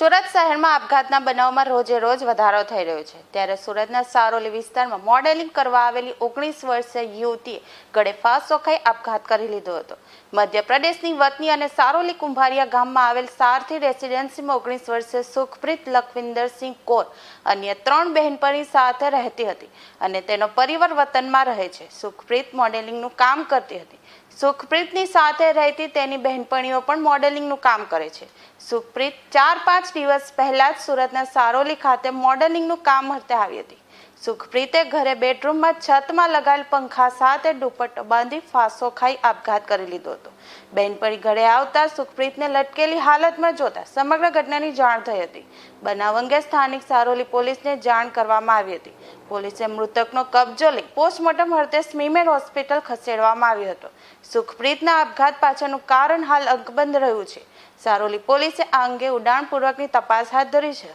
વિસ્તારમાં આપઘાતના બનાવમાં રોજે રોજ વધારો થઈ રહ્યો છે. ત્યારે સુરતના સારોલી વિસ્તારમાં મોડેલિંગ કરવા આવેલી ઓગણીસ વર્ષીય યુવતીએ ગળે ફાંસો ખાઈ આપઘાત કરી લીધો હતો. મધ્યપ્રદેશની વતની અને સારોલી કુંભારિયા ગામમાં આવેલ સારથી રેસિડેન્સીમાં ઓગણીસ વર્ષીય સુખપ્રીત લખવિંદરસિંહ કોર અન્ય ત્રણ બહેનપણી સાથે રહેતી હતી અને તેનો પરિવાર વતનમાં રહે છે. સુખપ્રીત મોડેલિંગનું કામ કરતી હતી. સુખપ્રીતની સાથે રહેતી તેની બહેનપણીઓ પણ મોડેલિંગનું કામ કરે છે. સુખપ્રીત ચાર પાંચ દિવસ પહેલા જ સુરતના સારોલી ખાતે મોડેલિંગનું કામ માટે આવી હતી. સુખપ્રીતે ઘરે બેડરૂમમાં છતમાં લગાવેલ પંખા સાથે દુપટ્ટો બાંધી ફાંસો ખાઈ આપઘાત કરી લીધો હતો. બહેનપણી ઘરે આવતા સુખપ્રીતને લટકેલી હાલતમાં જોતા સમગ્ર ઘટનાની જાણ થઈ હતી. બનાવ અંગે સ્થાનિક સારોલી પોલીસને જાણ કરવામાં આવી હતી. પોલીસે મૃતકનો કબજો લઈ પોસ્ટમોર્ટમ અર્થે સ્મીમેર હોસ્પિટલ ખસેડવામાં આવ્યો હતો. સુખપ્રીતના આપઘાત પાછળનું કારણ હાલ અકબંધ રહ્યું છે. સારોલી પોલીસે આ અંગે ઉડાણપૂર્વકની તપાસ હાથ ધરી છે.